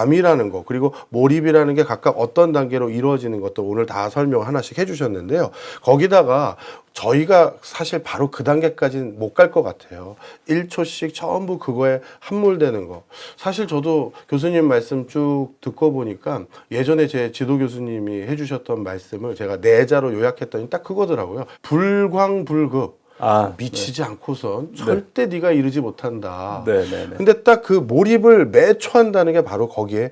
잠이라는 거 그리고 몰입이라는 게 각각 어떤 단계로 이루어지는 것도 오늘 다 설명 하나씩 해주셨는데요. 거기다가 저희가 사실 바로 그 단계까지는 못 갈 것 같아요. 1초씩 전부 그거에 함몰되는 거. 사실 저도 교수님 말씀 쭉 듣고 보니까 예전에 제 지도 교수님이 해주셨던 말씀을 제가 내자로 요약했더니 딱 그거더라고요. 불광불급. 아, 미치지 않고선 절대 네. 가 이르지 못한다. 네, 네, 네. 근데 딱 그 몰입을 매초한다는 게 바로 거기에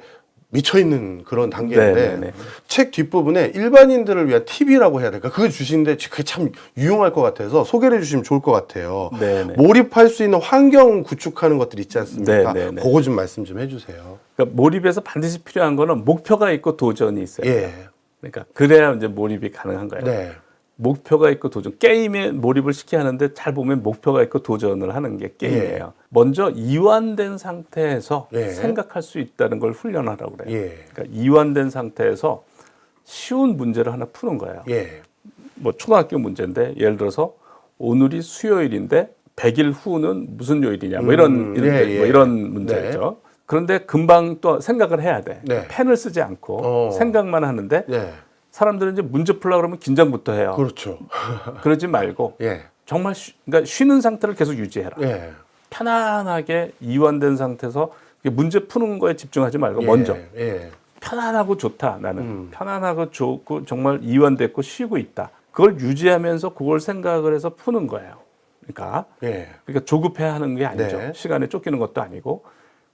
미쳐 있는 그런 단계인데 네, 네, 네. 책 뒷부분에 일반인들을 위한 팁이라고 해야 될까? 그거 주시는데 그게 참 유용할 것 같아서 소개를 해주시면 좋을 것 같아요. 네, 네. 몰입할 수 있는 환경 구축하는 것들 있지 않습니까? 네, 네, 네. 그거 좀 말씀 좀 해주세요. 그러니까 몰입에서 반드시 필요한 거는 목표가 있고 도전이 있어요. 예. 그러니까 그래야 이제 몰입이 가능한 거예요. 네. 목표가 있고 도전. 게임에 몰입을 시켜야 하는데 잘 보면 목표가 있고 도전을 하는 게 게임이에요. 먼저 이완된 상태에서 예. 생각할 수 있다는 걸 훈련하라고 그래요. 예. 그러니까 이완된 상태에서 쉬운 문제를 하나 푸는 거예요. 예. 뭐 초등학교 문제인데 예를 들어서 오늘이 수요일인데 100일 후는 무슨 요일이냐 뭐 이런 음, 이런, 예, 예. 뭐 이런 문제죠. 그런데 금방 또 생각을 해야 돼. 네. 펜을 쓰지 않고 어. 생각만 하는데 네. 사람들은 이제 문제 풀라 그러면 긴장부터 해요. 그렇죠. 그러지 말고 예. 정말 쉬, 그러니까 쉬는 상태를 계속 유지해라. 예. 편안하게 이완된 상태에서 문제 푸는 거에 집중하지 말고 먼저 예. 편안하고 좋다 나는 음. 편안하고 좋고 정말 이완됐고 쉬고 있다. 그걸 유지하면서 그걸 생각을 해서 푸는 거예요. 그러니까 예. 그러니까 조급해하는 게 아니죠. 네. 시간에 쫓기는 것도 아니고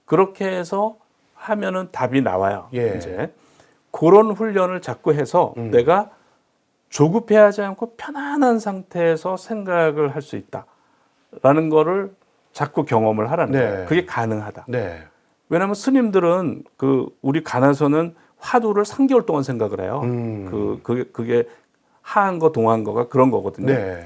그렇게 해서 하면은 답이 나와요. 예. 이제 그런 훈련을 자꾸 해서 음. 내가 조급해하지 않고 편안한 상태에서 생각을 할 수 있다라는 거를 자꾸 경험을 하라는 네. 거예요. 그게 가능하다. 네. 왜냐하면 스님들은 그 우리 가나서는 화두를 3개월 동안 생각을 해요. 음. 그 그게, 그게 하한 거 동한 거가 그런 거거든요. 네.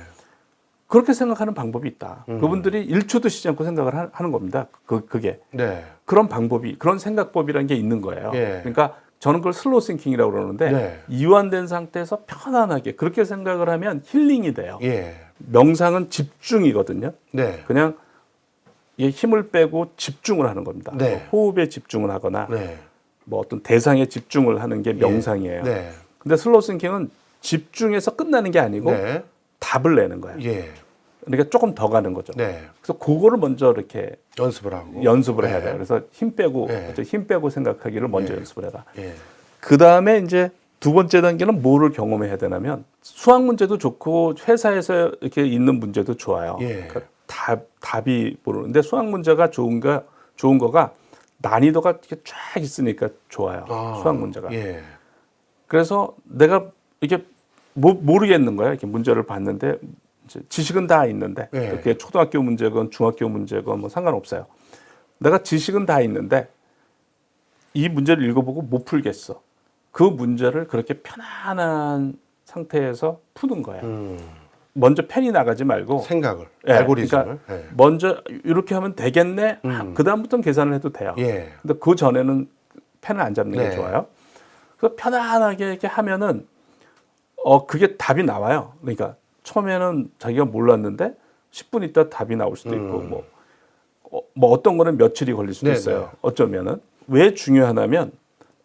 그렇게 생각하는 방법이 있다. 음. 그분들이 1초도 쉬지 않고 생각을 하- 하는 겁니다. 그 그게 네. 그런 방법이 그런 생각법이라는 게 있는 거예요. 예. 그러니까 저는 그걸 슬로우 싱킹이라고 그러는데 네. 이완된 상태에서 편안하게 그렇게 생각을 하면 힐링이 돼요. 예. 명상은 집중이거든요. 네. 그냥 이 힘을 빼고 집중을 하는 겁니다. 네. 호흡에 집중을 하거나 네. 뭐 어떤 대상에 집중을 하는 게 명상이에요. 네. 근데 슬로우 싱킹은 집중해서 끝나는 게 아니고 네. 답을 내는 거예요. 예. 그러니까 조금 더 가는 거죠. 네. 그래서 그거를 먼저 이렇게 연습을 하고. 연습을 네. 해야 돼요. 그래서 힘 빼고 네. 힘 빼고 생각하기를 먼저 네. 연습을 해라. 예. 그 다음에 이제 두 번째 단계는 뭐를 경험해야 되냐면 수학 문제도 좋고 회사에서 이렇게 있는 문제도 좋아요. 예. 그러니까 답 답이 모르는데 수학 문제가 좋은가 좋은 거가 난이도가 이렇게 쫙 있으니까 좋아요. 아, 수학 문제가. 예. 그래서 내가 이게 모, 모르겠는 거야. 이렇게 문제를 봤는데 지식은 다 있는데 네. 그게 초등학교 문제건 중학교 문제건 뭐 상관없어요. 내가 지식은 다 있는데 이 문제를 읽어보고 못 풀겠어. 그 문제를 그렇게 편안한 상태에서 푸는 거야. 음. 먼저 펜이 나가지 말고 생각을. 예, 알고리즘을. 그러니까 예. 먼저 이렇게 하면 되겠네. 음. 그 다음부터는 계산을 해도 돼요. 예. 근데 그 전에는 펜을 안 잡는 네. 게 좋아요. 그 편안하게 이렇게 하면은 어 그게 답이 나와요. 그러니까 처음에는 자기가 몰랐는데 10분 있다 답이 나올 수도 있고 음. 뭐, 어, 뭐 어떤 거는 며칠이 걸릴 수도 네, 있어요. 네. 어쩌면은 왜 중요하냐면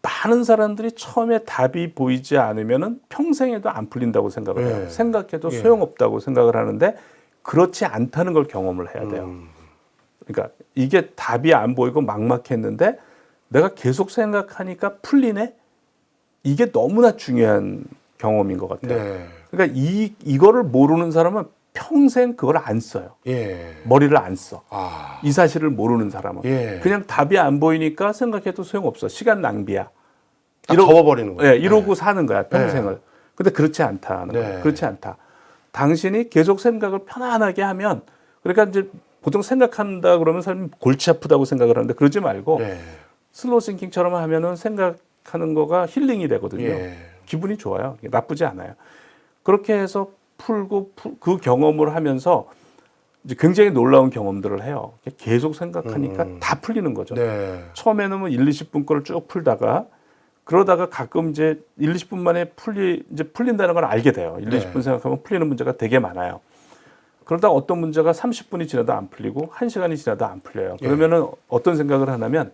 많은 사람들이 처음에 답이 보이지 않으면은 평생에도 안 풀린다고 생각을 해요. 네. 생각해도 예. 소용없다고 생각을 하는데 그렇지 않다는 걸 경험을 해야 돼요. 음. 그러니까 이게 답이 안 보이고 막막했는데 내가 계속 생각하니까 풀리네. 이게 너무나 중요한 경험인 것 같아요. 네. 그러니까 이 이거를 모르는 사람은 평생 그걸 안 써요. 예. 머리를 안 써. 아. 이 사실을 모르는 사람은 예. 그냥 답이 안 보이니까 생각해도 소용없어. 시간 낭비야. 딱 이러- 접어버리는 거예요. 예, 이러고 사는 거야 평생을. 근데 그렇지 않다는 네. 거야. 그렇지 않다. 당신이 계속 생각을 편안하게 하면 그러니까 이제 보통 생각한다 그러면 사람이 골치 아프다고 생각을 하는데 그러지 말고 네. 슬로우 싱킹처럼 하면은 생각하는 거가 힐링이 되거든요. 예. 기분이 좋아요. 나쁘지 않아요. 그렇게 해서 풀고 풀- 그 경험을 하면서 이제 굉장히 놀라운 경험들을 해요. 계속 생각하니까 음. 다 풀리는 거죠. 네. 처음에는 뭐 1, 20분 거를 쭉 풀다가 그러다가 가끔 이제 1, 20분 만에 풀리 이제 풀린다는 걸 알게 돼요. 1, 네. 20분 생각하면 풀리는 문제가 되게 많아요. 그러다가 어떤 문제가 30분이 지나도 안 풀리고 1시간이 지나도 안 풀려요. 예. 그러면은 어떤 생각을 하냐면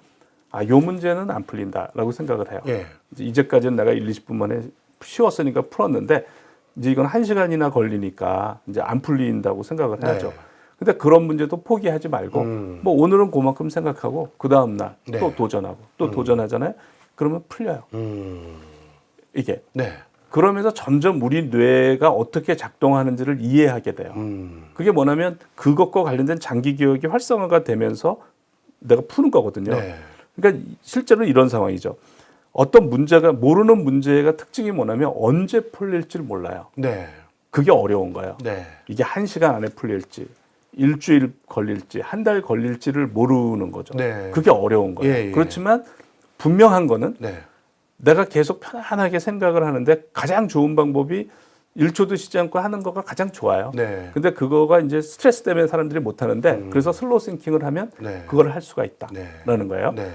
아, 요 문제는 안 풀린다라고 생각을 해요. 예. 이제 이제까지는 내가 1, 20분 만에 쉬웠으니까 풀었는데 이제 이건 한 시간이나 걸리니까 이제 안 풀린다고 생각을 해야죠. 네. 근데 그런 문제도 포기하지 말고 음. 뭐 오늘은 그만큼 생각하고 그 다음 날또 네. 도전하고 또 도전하잖아요. 그러면 풀려요. 음. 이게 네. 그러면서 점점 우리 뇌가 어떻게 작동하는지를 이해하게 돼요. 음. 그게 뭐냐면 그것과 관련된 장기 기억이 활성화가 되면서 내가 푸는 거거든요. 네. 그러니까 실제로 이런 상황이죠. 어떤 문제가 모르는 문제가 특징이 뭐냐면 언제 풀릴지 를 몰라요. 네. 그게 어려운 거예요. 네. 이게 한 시간 안에 풀릴지 일주일 걸릴지 한 달 걸릴지를 모르는 거죠. 네. 그게 어려운 거예요. 예, 예. 그렇지만 분명한 거는 네. 내가 계속 편안하게 생각을 하는데 가장 좋은 방법이 1초도 쉬지 않고 하는 거가 가장 좋아요. 네. 근데 그거가 이제 스트레스 때문에 사람들이 못 하는데 음. 그래서 슬로우 싱킹을 하면 네. 그걸 할 수가 있다라는 네. 거예요. 네.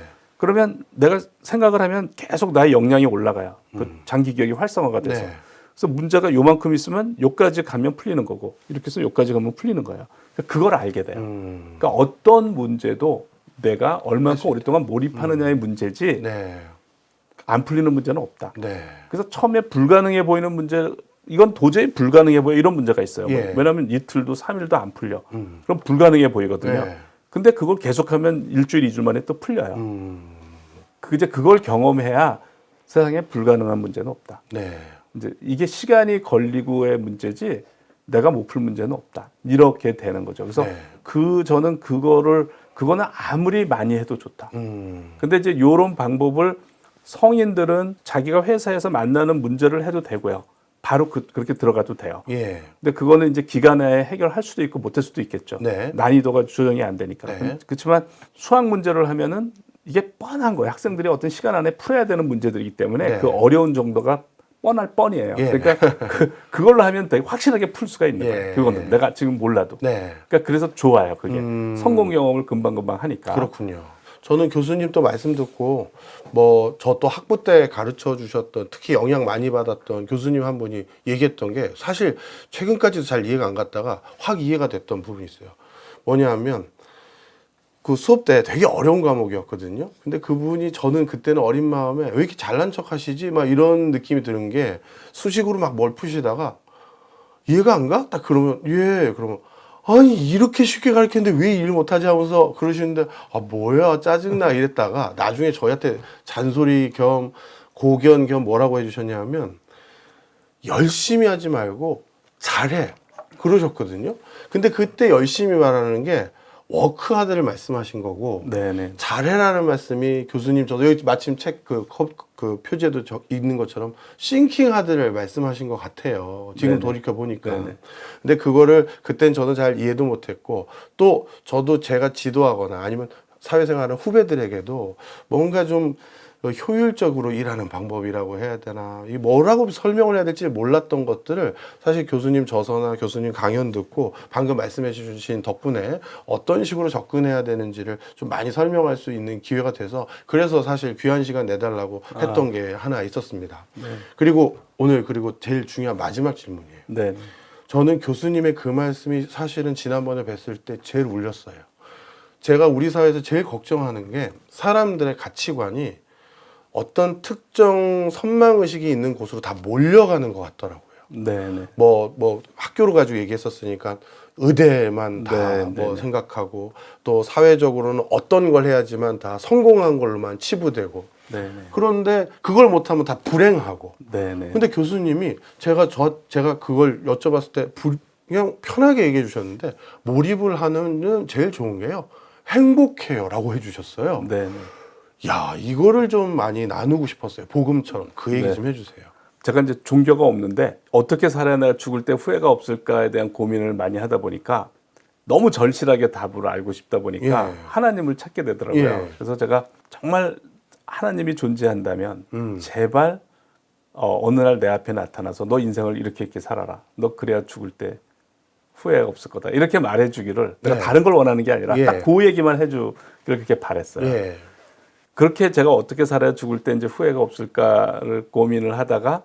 그러면 내가 생각을 하면 계속 나의 역량이 올라가요. 그 장기 기억이 활성화가 돼서. 음. 네. 그래서 문제가 요만큼 있으면 요까지 가면 풀리는 거고 이렇게 해서 요까지 가면 풀리는 거예요. 그러니까 그걸 알게 돼요. 음. 그러니까 어떤 문제도 내가 얼마큼 오랫동안 몰입하느냐의 문제지 네. 안 풀리는 문제는 없다. 네. 그래서 처음에 불가능해 보이는 문제 이건 도저히 불가능해 보여 이런 문제가 있어요. 예. 왜냐하면 이틀도 삼일도안 풀려. 음. 그럼 불가능해 보이거든요. 네. 근데 그걸 계속하면 일주일, 이주 만에 또 풀려요. 음. 그 이제 그걸 경험해야 세상에 불가능한 문제는 없다. 네. 이제 이게 시간이 걸리고의 문제지 내가 못 풀 문제는 없다. 이렇게 되는 거죠. 그래서 네. 그 저는 그거를 그거는 아무리 많이 해도 좋다. 음. 근데 이제 요런 방법을 성인들은 자기가 회사에서 만나는 문제를 해도 되고요. 바로 그, 그렇게 들어가도 돼요. 예. 근데 그거는 이제 기간 내에 해결할 수도 있고 못할 수도 있겠죠. 네. 난이도가 조정이 안 되니까. 네. 그렇지만 수학 문제를 하면은 이게 뻔한 거예요. 학생들이 어떤 시간 안에 풀어야 되는 문제들이기 때문에 네. 그 어려운 정도가 뻔할 뻔이에요. 예. 그러니까 그, 그걸로 하면 되게 확실하게 풀 수가 있는 예. 거예요. 그거는 내가 지금 몰라도. 네. 그러니까 그래서 좋아요. 그게 음. 성공 경험을 금방금방 하니까. 그렇군요. 저는 교수님 또 말씀 듣고 뭐 저 또 학부 때 가르쳐 주셨던 특히 영향 많이 받았던 교수님 한 분이 얘기했던 게 사실 최근까지도 잘 이해가 안 갔다가 확 이해가 됐던 부분이 있어요. 뭐냐면 그 수업 때 되게 어려운 과목이었거든요. 근데 그분이 저는 그때는 어린 마음에 왜 이렇게 잘난 척 하시지? 막 이런 느낌이 드는 게 수식으로 막 뭘 푸시다가 이해가 안 가? 딱 그러면 예 그러면 아니 이렇게 쉽게 가르쳤는데 왜 일 못하지 하면서 그러시는데 아 뭐야 짜증나 이랬다가 나중에 저희한테 잔소리 겸 고견 겸 뭐라고 해주셨냐면 열심히 하지 말고 잘해 그러셨거든요 근데 그때 열심히 말하는 게 워크하드를 말씀하신 거고 네네. 잘해라는 말씀이 교수님 저도 여기 마침 책그 그 표제도 저, 있는 것처럼 싱킹 하드를 말씀하신 것 같아요. 지금. 돌이켜 보니까. 근데 그거를 그땐 저는 잘 이해도 못했고 또 저도 제가 지도하거나 아니면 사회생활하는 후배들에게도 뭔가 좀 효율적으로 일하는 방법이라고 해야 되나 이 뭐라고 설명을 해야 될지 몰랐던 것들을 사실 교수님 저서나 교수님 강연 듣고 방금 말씀해 주신 덕분에 어떤 식으로 접근해야 되는지를 좀 많이 설명할 수 있는 기회가 돼서 그래서 사실 귀한 시간 내달라고 했던 게 하나 있었습니다. 네. 그리고 오늘 그리고 제일 중요한 마지막 질문이에요. 네. 저는 교수님의 그 말씀이 사실은 지난번에 뵀을 때 제일 울렸어요. 제가 우리 사회에서 제일 걱정하는 게 사람들의 가치관이 어떤 특정 선망 의식이 있는 곳으로 다 몰려가는 것 같더라고요. 네네. 뭐뭐 학교로 가지고 얘기했었으니까 의대만 다 네, 뭐 네, 네. 생각하고 또 사회적으로는 어떤 걸 해야지만 다 성공한 걸로만 치부되고 네네. 그런데 그걸 못하면 다 불행하고 네네. 근데 교수님이 제가 저 제가 그걸 여쭤봤을 때 불- 그냥 편하게 얘기해 주셨는데 몰입을 하는 제일 좋은 게요 행복해요라고 해주셨어요. 네네. 야 이거를 좀 많이 나누고 싶었어요. 복음처럼 그 얘기 네. 좀 해주세요. 제가 이제 종교가 없는데 어떻게 살아야 내가 죽을 때 후회가 없을까에 대한 고민을 많이 하다 보니까 너무 절실하게 답을 알고 싶다 보니까 예. 하나님을 찾게 되더라고요. 예. 그래서 제가 정말 하나님이 존재한다면 음. 제발 어, 어느 날 내 앞에 나타나서 너 인생을 이렇게 이렇게 살아라. 너 그래야 죽을 때 후회가 없을 거다. 이렇게 말해주기를 내가 네. 다른 걸 원하는 게 아니라 예. 딱그 얘기만 해주기를 그렇게 바랬어요. 예. 그렇게 제가 어떻게 살아야 죽을 때 이제 후회가 없을까를 고민을 하다가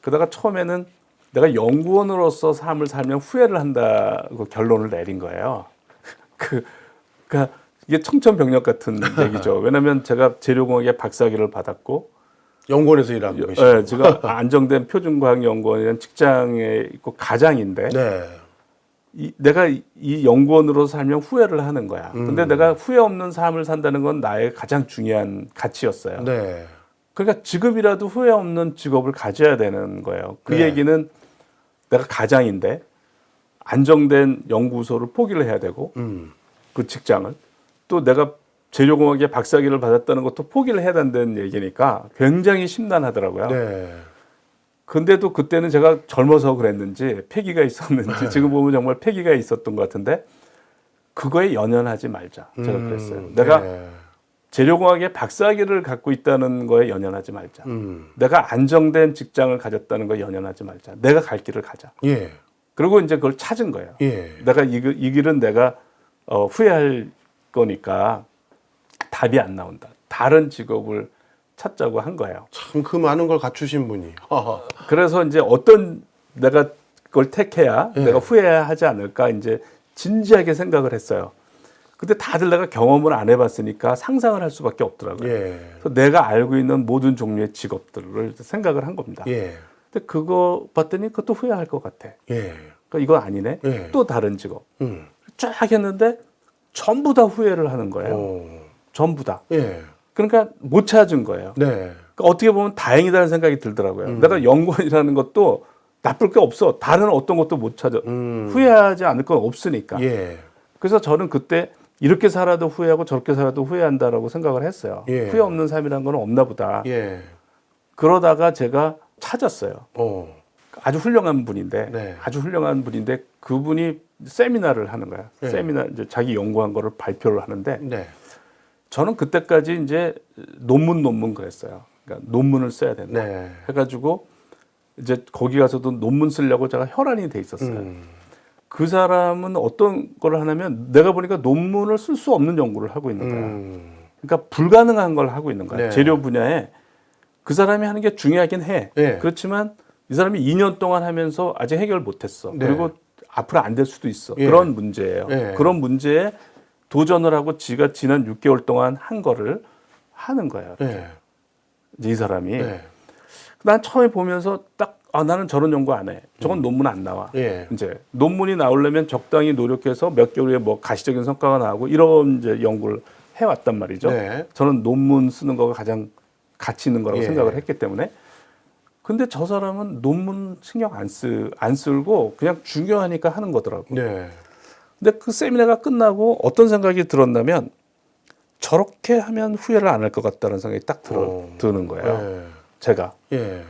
그러다가 처음에는 내가 연구원으로서 삶을 살면 후회를 한다고 결론을 내린 거예요. 그, 그러니까 이게 청천벽력 같은 얘기죠. 왜냐하면 제가 재료공학의 박사학위를 받았고, 연구원에서 일하고. 예, 제가 안정된 표준과학 연구원이라는 직장에 있고 가장인데, 네. 이, 내가 이- 이 연구원으로 살면 후회를 하는 거야. 근데 음. 내가 후회 없는 삶을 산다는 건 나의 가장 중요한 가치였어요. 네. 그러니까 지금이라도 후회 없는 직업을 가져야 되는 거예요. 그 네. 얘기는 내가 가장인데 안정된 연구소를 포기를 해야 되고 음. 그 직장을 또 내가 재료공학의 박사학위를 받았다는 것도 포기를 해야 된다는 얘기니까 굉장히 심란하더라고요. 네. 근데도 그때는 제가 젊어서 그랬는지 패기가 있었는지 지금 보면 정말 패기가 있었던 것 같은데 그거에 연연하지 말자. 제가 음, 그랬어요. 내가 네. 재료공학의 박사학위를 갖고 있다는 거에 연연하지 말자. 음. 내가 안정된 직장을 가졌다는 거에 연연하지 말자. 내가 갈 길을 가자. 예. 그리고 이제 그걸 찾은 거예요. 예. 내가 이, 길- 이 길은 내가 어, 후회할 거니까 답이 안 나온다. 다른 직업을 찾자고 한 거예요. 참 그 많은 걸 갖추신 분이. 그래서 이제 어떤 내가 그걸 택해야 예. 내가 후회하지 않을까 이제 진지하게 생각을 했어요. 근데 다들 내가 경험을 안 해봤으니까 상상을 할 수밖에 없더라고요. 예. 그래서 내가 알고 있는 모든 종류의 직업들을 생각을 한 겁니다. 예. 근데 그거 봤더니 그것도 후회할 것 같아. 예. 그러니까 이거 아니네. 예. 또 다른 직업. 음. 쫙 했는데 전부 다 후회를 하는 거예요. 어. 전부 다. 예. 그러니까 못 찾은 거예요. 네. 그러니까 어떻게 보면 다행이다는 생각이 들더라고요. 음. 내가 연구원이라는 것도 나쁠 게 없어. 다른 어떤 것도 못 찾아. 음. 후회하지 않을 건 없으니까. 예. 그래서 저는 그때 이렇게 살아도 후회하고 저렇게 살아도 후회한다라고 생각을 했어요. 예. 후회 없는 삶이란 건 없나 보다. 예. 그러다가 제가 찾았어요. 어. 아주 훌륭한 분인데 네. 아주 훌륭한 분인데 그분이 세미나를 하는 거야. 네. 세미나 이제 자기 연구한 거를 발표를 하는데 네. 저는 그때까지 이제 논문 논문 그랬어요. 그러니까 논문을 써야 된다. 네. 해가지고 이제 거기 가서도 논문 쓰려고 제가 혈안이 돼 있었어요. 음. 그 사람은 어떤 걸 하냐면 내가 보니까 논문을 쓸 수 없는 연구를 하고 있는 거야. 음. 그러니까 불가능한 걸 하고 있는 거야. 네. 재료 분야에 그 사람이 하는 게 중요하긴 해. 네. 그렇지만 이 사람이 2년 동안 하면서 아직 해결 못 했어. 네. 그리고 앞으로 안 될 수도 있어. 예. 그런 문제예요. 예. 그런 문제에 도전을 하고 지가 지난 6개월 동안 한 거를 하는 거예요. 네. 이제 이 사람이. 네. 난 처음에 보면서 딱 아, 나는 저런 연구 안 해. 저건 논문 안 나와. 예. 이제 논문이 나오려면 적당히 노력해서 몇 개월 후에 뭐 가시적인 성과가 나오고 이런 이제 연구를 해왔단 말이죠. 네. 저는 논문 쓰는 거가 가장 가치 있는 거라고 예. 생각을 했기 때문에. 근데 저 사람은 논문 신경 안 쓰, 안 쓸고 그냥 중요하니까 하는 거더라고. 네. 근데 그 세미나가 끝나고 어떤 생각이 들었냐면 저렇게 하면 후회를 안 할 것 같다는 생각이 딱 들어, 어. 드는 거예요. 예. 제가. 예.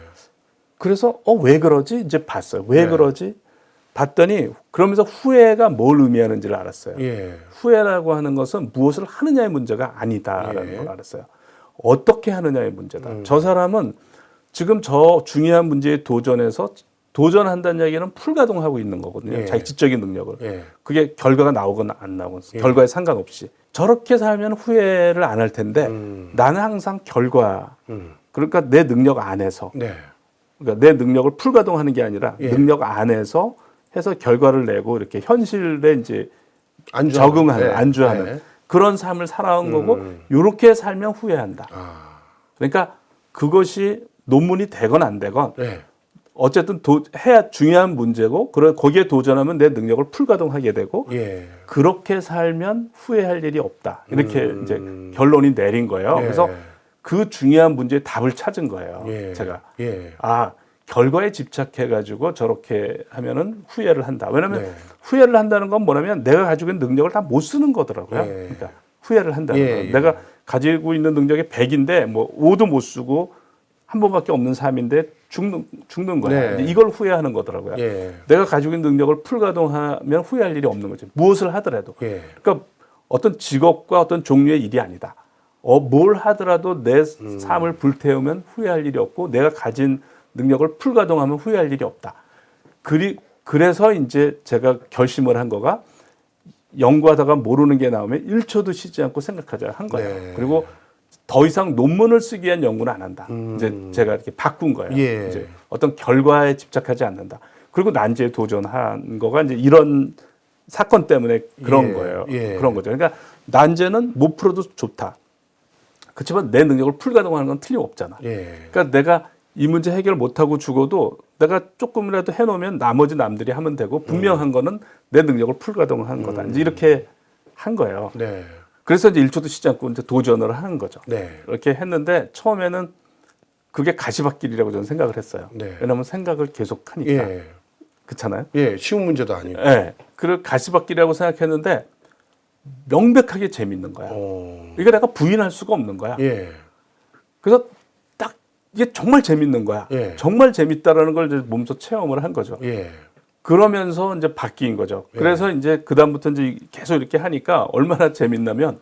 그래서 어 왜 그러지 이제 봤어요 왜 네. 그러지 봤더니 그러면서 후회가 뭘 의미하는지를 알았어요 예. 후회라고 하는 것은 무엇을 하느냐의 문제가 아니다라는 예. 걸 알았어요 어떻게 하느냐의 문제다 음. 저 사람은 지금 저 중요한 문제에 도전해서 도전한다는 얘기는 풀가동하고 있는 거거든요 예. 자기 지적인 능력을 예. 그게 결과가 나오거나 안 나오건 예. 결과에 상관없이 저렇게 살면 후회를 안 할 텐데 음. 나는 항상 결과 음. 그러니까 내 능력 안에서 네. 그러니까 내 능력을 풀가동하는 게 아니라 예. 능력 안에서 해서 결과를 내고 이렇게 현실에 이제 안주하는. 적응하는 네. 안주하는 네. 그런 삶을 살아온 거고 음. 이렇게 살면 후회한다. 아. 그러니까 그것이 논문이 되건 안 되건 네. 어쨌든 도, 해야 중요한 문제고 그런 거기에 도전하면 내 능력을 풀가동하게 되고 예. 그렇게 살면 후회할 일이 없다. 이렇게 음. 이제 결론이 내린 거예요. 예. 그래서 그 중요한 문제의 답을 찾은 거예요. 예. 제가. 예. 아 결과에 집착해 가지고 저렇게 하면은 후회를 한다. 왜냐하면 네. 후회를 한다는 건 뭐냐면 내가 가지고 있는 능력을 다 못 쓰는 거더라고요. 예. 그러니까 후회를 한다는 예, 건 예. 내가 가지고 있는 능력이 100인데 뭐 5도 못 쓰고 한 번밖에 없는 삶인데 죽는 죽는 거야. 네. 이걸 후회하는 거더라고요. 예. 내가 가지고 있는 능력을 풀가동하면 후회할 일이 없는 거죠. 무엇을 하더라도. 예. 그러니까 어떤 직업과 어떤 종류의 일이 아니다. 어, 뭘 하더라도 내 음. 삶을 불태우면 후회할 일이 없고 내가 가진 능력을 풀가동하면 후회할 일이 없다. 그리, 그래서 이제 제가 결심을 한 거가 연구하다가 모르는 게 나오면 1초도 쉬지 않고 생각하자 한 거예요. 네. 그리고 더 이상 논문을 쓰기 위한 연구는 안 한다. 음. 이제 제가 이렇게 바꾼 거예요. 예. 이제 어떤 결과에 집착하지 않는다. 그리고 난제에 도전한 거가 이제 이런 사건 때문에 그런 예. 거예요. 예. 그런 거죠. 그러니까 난제는 못 풀어도 좋다. 그렇지만 내 능력을 풀가동하는 건 틀림없잖아. 예. 그러니까 내가 이 문제 해결 못하고 죽어도 내가 조금이라도 해놓으면 나머지 남들이 하면 되고 분명한 거는 내 능력을 풀가동한 거다. 이제 이렇게 한 거예요. 네. 그래서 이제 1초도 쉬지 않고 이제 도전을 하는 거죠. 네. 이렇게 했는데 처음에는 그게 가시밭길이라고 저는 생각을 했어요. 네. 왜냐하면 생각을 계속 하니까 예. 그렇잖아요. 예. 쉬운 문제도 아니고. 예. 그 가시밭길이라고 생각했는데 명백하게 재밌는 거야. 어. 이거 내가 부인할 수가 없는 거야. 예. 그래서 딱 이게 정말 재밌는 거야. 예. 정말 재밌다라는 걸 이제 몸소 체험을 한 거죠. 예. 그러면서 이제 바뀐 거죠. 예. 그래서 이제 그 다음부터 이제 계속 이렇게 하니까 얼마나 재밌냐면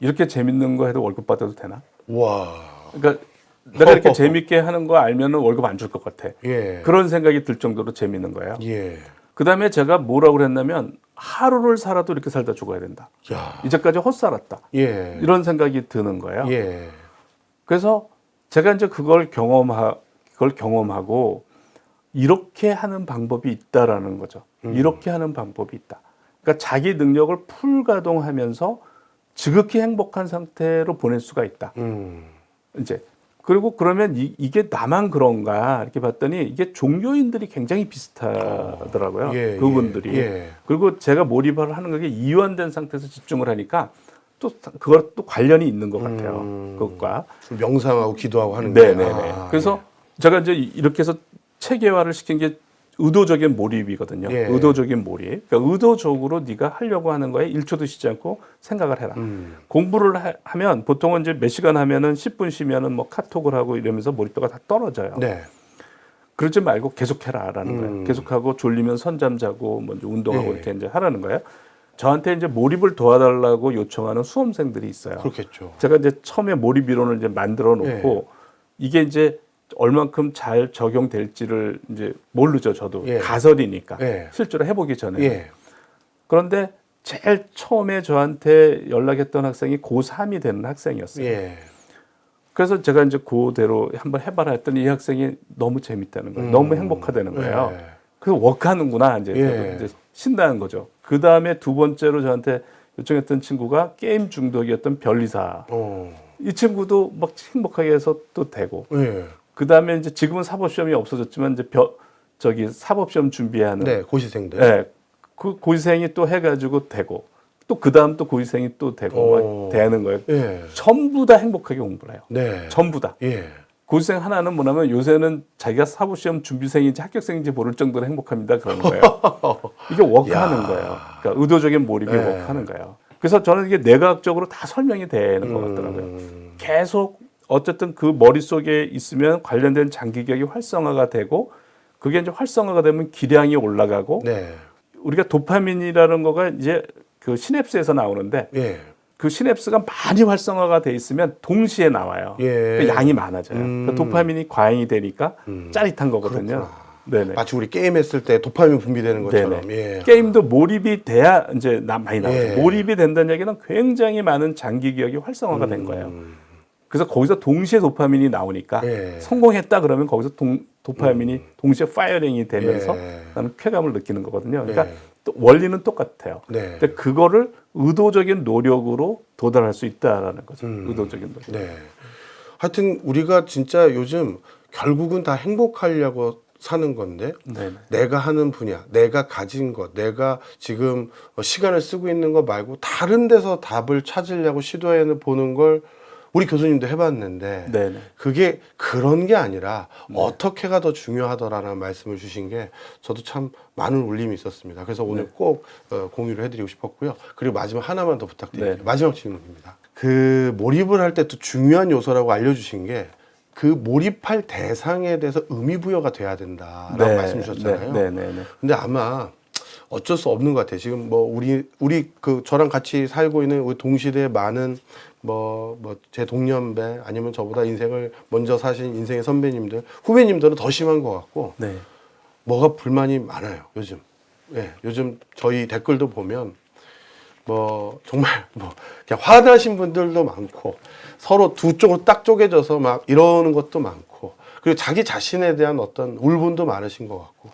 이렇게 재밌는 거 해도 월급 받아도 되나? 와. 그러니까 내가 이렇게 재밌게 하는 거 알면은 월급 안 줄 것 같아. 예. 그런 생각이 들 정도로 재밌는 거예요. 예. 그 다음에 제가 뭐라고 그랬냐면 하루를 살아도 이렇게 살다 죽어야 된다. 야. 이제까지 헛살았다. 예. 이런 생각이 드는 거예요. 예. 그래서 제가 이제 그걸 경험하 그걸 경험하고 이렇게 하는 방법이 있다라는 거죠. 음. 이렇게 하는 방법이 있다. 그러니까 자기 능력을 풀 가동하면서 지극히 행복한 상태로 보낼 수가 있다. 음. 이제 그리고 그러면 이, 이게 나만 그런가 이렇게 봤더니 이게 종교인들이 굉장히 비슷하더라고요. 예, 그분들이. 예, 예. 그리고 제가 몰입을 하는 게 이완된 상태에서 집중을 하니까 또 그걸 또 관련이 있는 것 같아요. 음. 그것과. 명상하고 기도하고 하는 네, 거예요. 네, 네. 아, 그래서 제가 이제 이렇게 해서 체계화를 시킨 게 의도적인 몰입이거든요. 예. 의도적인 몰입. 그러니까 의도적으로 네가 하려고 하는 거에 1초도 쉬지 않고 생각을 해라. 음. 공부를 하, 하면 보통은 이제 몇 시간 하면은 10분 쉬면은 뭐 카톡을 하고 이러면서 몰입도가 다 떨어져요. 네. 그러지 말고 계속해라라는 음. 거예요. 계속하고 졸리면 선잠 자고 먼저 운동하고 예. 이렇게 이제 하라는 거예요. 저한테 이제 몰입을 도와달라고 요청하는 수험생들이 있어요. 그렇겠죠. 제가 이제 처음에 몰입 이론을 이제 만들어 놓고 예. 이게 이제 얼만큼 잘 적용될지를 이제 모르죠 저도 예. 가설이니까 예. 실제로 해보기 전에 예. 그런데 제일 처음에 저한테 연락했던 학생이 고3이 되는 학생이었어요. 예. 그래서 제가 이제 그대로 한번 해봐라 했더니 이 학생이 너무 재밌다는 거예요. 음. 너무 행복하다는 거예요. 예. 그래서 워크하는구나 이제, 예. 이제 신나는 거죠. 그 다음에 두 번째로 저한테 요청했던 친구가 게임 중독이었던 별리사. 어. 이 친구도 막 행복하게 해서 또 되고. 예. 그 다음에 이제 지금은 사법 시험이 없어졌지만 이제 벼, 저기 사법 시험 준비하는. 네, 고시생들. 예. 그 고시생이 또 해가지고 되고 또 그 다음 또 고시생이 또 되고 오. 막 되는 거예요. 예. 전부 다 행복하게 공부를 해요. 네. 전부 다. 예. 고시생 하나는 뭐냐면 요새는 자기가 사법시험 준비생인지 합격생인지 모를 정도로 행복합니다 그러는 거예요. 이게 워크하는 야. 거예요. 그러니까 의도적인 몰입이 네. 워크하는 거예요. 그래서 저는 이게 내과학적으로 다 설명이 되는 것 같더라고요. 음. 계속 어쨌든 그 머릿속에 있으면 관련된 장기격이 활성화가 되고 그게 이제 활성화가 되면 기량이 올라가고 네. 우리가 도파민이라는 거가 이제 그 시냅스에서 나오는데 예. 그 시냅스가 많이 활성화가 돼 있으면 동시에 나와요. 예. 그러니까 양이 많아져요. 음. 그 도파민이 과잉이 되니까 음. 짜릿한 거거든요. 네네. 마치 우리 게임 했을 때 도파민 분비되는 것처럼. 예. 게임도 몰입이 돼야 이제 나 많이 나와요. 예. 몰입이 된다는 얘기는 굉장히 많은 장기 기억이 활성화가 된 거예요. 음. 그래서 거기서 동시에 도파민이 나오니까 예. 성공했다 그러면 거기서 동, 도파민이 동시에 파이어링이 되면서 예. 나는 쾌감을 느끼는 거거든요. 그러니까 네. 또 원리는 똑같아요. 네. 근데 그거를 의도적인 노력으로 도달할 수 있다라는 거죠. 음. 의도적인 노력. 네. 하여튼 우리가 진짜 요즘 결국은 다 행복하려고 사는 건데 네네. 내가 하는 분야, 내가 가진 것, 내가 지금 시간을 쓰고 있는 것 말고 다른 데서 답을 찾으려고 시도해 보는 걸 우리 교수님도 해봤는데 네네. 그게 그런 게 아니라 어떻게가 더 중요하더라는 말씀을 주신 게 저도 참 많은 울림이 있었습니다. 그래서 오늘 꼭 어, 공유를 해드리고 싶었고요. 그리고 마지막 하나만 더 부탁드릴게요. 네. 마지막 질문입니다. 그 몰입을 할 때 또 중요한 요소라고 알려주신 게 그 몰입할 대상에 대해서 의미 부여가 돼야 된다라고 말씀 주셨잖아요. 네, 네, 네. 근데 아마 어쩔 수 없는 것 같아요. 지금 뭐 우리 우리 그 저랑 같이 살고 있는 우리 동시대에 많은 뭐 뭐 제 동년배 아니면 저보다 인생을 먼저 사신 인생의 선배님들 후배님들은 더 심한 것 같고 네. 뭐가 불만이 많아요 요즘. 예, 요즘 저희 댓글도 보면 뭐 정말 뭐 그냥 화나신 분들도 많고 서로 두 쪽으로 딱 쪼개져서 막 이러는 것도 많고 그리고 자기 자신에 대한 어떤 울분도 많으신 것 같고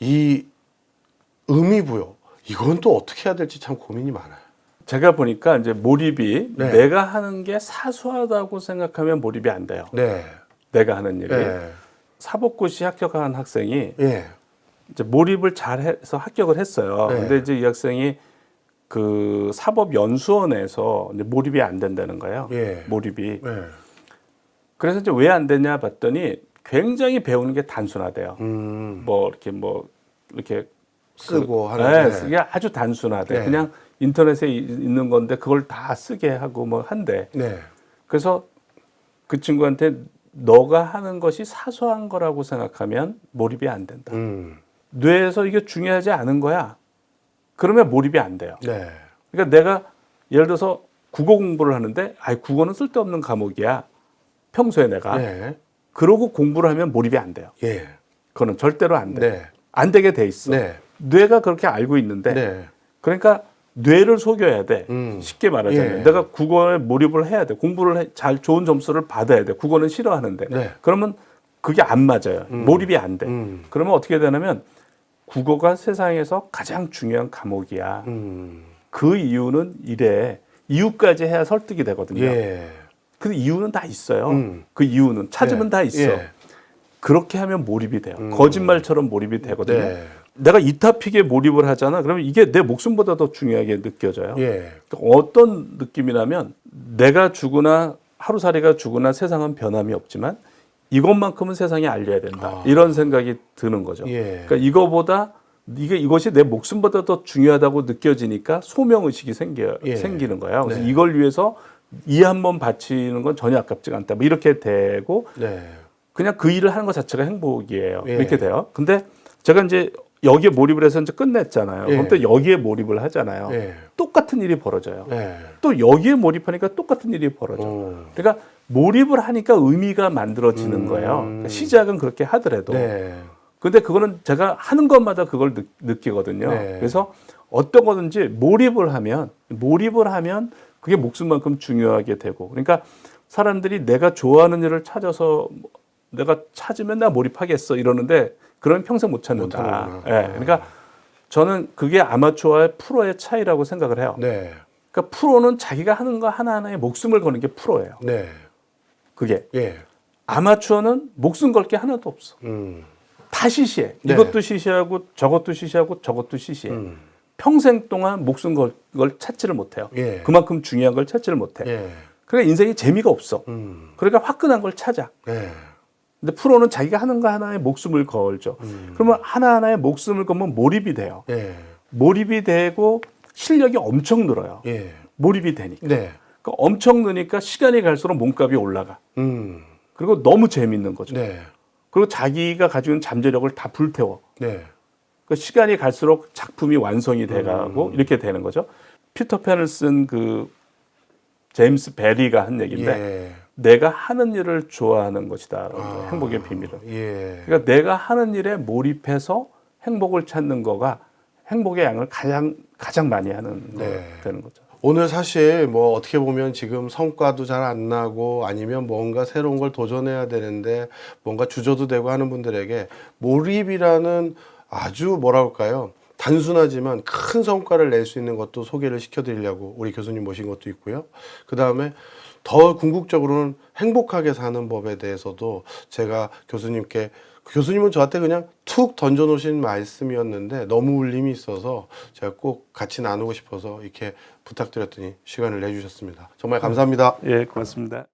이 의미 부여 이건 또 어떻게 해야 될지 참 고민이 많아요. 제가 보니까 이제 몰입이 네. 내가 하는 게 사소하다고 생각하면 몰입이 안 돼요. 네. 내가 하는 일이 네. 사법고시 합격한 학생이 예. 이제 몰입을 잘해서 합격을 했어요. 네. 근데 이제 이 학생이 그 사법연수원에서 이제 몰입이 안 된다는 거예요. 예. 몰입이. 네. 그래서 이제 왜 안 되냐 봤더니 굉장히 배우는 게 단순하대요. 음. 뭐 이렇게 뭐 이렇게 쓰고 그, 하는데. 네, 이게 아주 단순하대. 네. 그냥 인터넷에 이- 있는 건데 그걸 다 쓰게 하고 뭐 한대. 네. 그래서 그 친구한테 너가 하는 것이 사소한 거라고 생각하면 몰입이 안 된다. 음. 뇌에서 이게 중요하지 않은 거야. 그러면 몰입이 안 돼요. 네. 그러니까 내가 예를 들어서 국어 공부를 하는데 아이 국어는 쓸데없는 과목이야. 평소에 내가 네. 그러고 공부를 하면 몰입이 안 돼요. 예. 그거는 절대로 안 돼. 네. 안 되게 돼 있어. 네. 뇌가 그렇게 알고 있는데 네. 그러니까 뇌를 속여야 돼. 음. 쉽게 말하자면 예. 내가 국어에 몰입을 해야 돼. 공부를 해, 잘 좋은 점수를 받아야 돼. 국어는 싫어하는데 네. 그러면 그게 안 맞아요. 몰입이 안 돼. 음. 그러면 어떻게 되냐면 국어가 세상에서 가장 중요한 과목이야. 음. 그 이유는 이래. 이유까지 해야 설득이 되거든요. 예. 그 이유는 다 있어요. 음. 그 이유는 찾으면 예. 다 있어. 예. 그렇게 하면 몰입이 돼요. 음. 거짓말처럼 몰입이 되거든요. 네. 내가 이 타픽에 몰입을 하잖아. 그러면 이게 내 목숨보다 더 중요하게 느껴져요. 예. 어떤 느낌이냐면 내가 죽으나 하루살이가 죽으나 세상은 변함이 없지만 이것만큼은 세상에 알려야 된다. 아. 이런 생각이 드는 거죠. 예. 그러니까 이거보다 이게 이것이 내 목숨보다 더 중요하다고 느껴지니까 소명 의식이 생겨 예. 생기는 거예요. 그래서 네. 이걸 위해서 이 한 번 바치는 건 전혀 아깝지가 않다. 뭐 이렇게 되고 네. 그냥 그 일을 하는 것 자체가 행복이에요. 예. 이렇게 돼요. 근데 제가 이제 여기에 몰입을 해서 이제 끝냈잖아요. 예. 그럼 또 여기에 몰입을 하잖아요. 예. 똑같은 일이 벌어져요. 네. 또 여기에 몰입하니까 똑같은 일이 벌어져. 음. 그러니까 몰입을 하니까 의미가 만들어지는 음. 거예요. 그러니까 시작은 그렇게 하더라도. 네. 근데 그거는 제가 하는 것마다 그걸 느, 느끼거든요. 네. 그래서 어떤 거든지 몰입을 하면 몰입을 하면 그게 목숨만큼 중요하게 되고. 그러니까 사람들이 내가 좋아하는 일을 찾아서 뭐 내가 찾으면 나 몰입하겠어 이러는데 그러면 평생 못 찾는다. 예. 그러니까 저는 그게 아마추어의 프로의 차이라고 생각을 해요. 네. 그러니까 프로는 자기가 하는 거 하나하나에 목숨을 거는 게 프로예요. 네. 그게 예. 아마추어는 목숨 걸 게 하나도 없어. 음. 다 시시해. 네. 이것도 시시하고 저것도 시시하고 저것도 시시해. 음. 평생 동안 목숨 걸 걸 찾지를 못해요. 예. 그만큼 중요한 걸 찾지를 못해. 예. 그러니까 인생이 재미가 없어. 음. 그러니까 화끈한 걸 찾아. 예. 근데 프로는 자기가 하는 거 하나에 목숨을 걸죠. 음. 그러면 하나하나에 목숨을 걸면 몰입이 돼요. 예. 몰입이 되고 실력이 엄청 늘어요. 예. 몰입이 되니까. 네. 그러니까 엄청 느니까 시간이 갈수록 몸값이 올라가. 음. 그리고 너무 재밌는 거죠. 네. 그리고 자기가 가지고 있는 잠재력을 다 불태워. 네. 그 시간이 갈수록 작품이 완성이 돼가고 음. 이렇게 되는 거죠. 피터팬을 쓴 그 제임스 베리가 한 얘기인데 예. 내가 하는 일을 좋아하는 것이다. 아. 행복의 비밀은. 예. 그러니까 내가 하는 일에 몰입해서 행복을 찾는 거가 행복의 양을 가장 가장 많이 하는 네. 거 되는 거죠. 오늘 사실 뭐 어떻게 보면 지금 성과도 잘 안 나고 아니면 뭔가 새로운 걸 도전해야 되는데 뭔가 주저도 되고 하는 분들에게 몰입이라는 아주 뭐라 할까요? 단순하지만 큰 성과를 낼 수 있는 것도 소개를 시켜드리려고 우리 교수님 모신 것도 있고요. 그 다음에 더 궁극적으로는 행복하게 사는 법에 대해서도 제가 교수님께 교수님은 저한테 그냥 툭 던져놓으신 말씀이었는데 너무 울림이 있어서 제가 꼭 같이 나누고 싶어서 이렇게 부탁드렸더니 시간을 내주셨습니다. 정말 감사합니다. 예, 고맙습니다.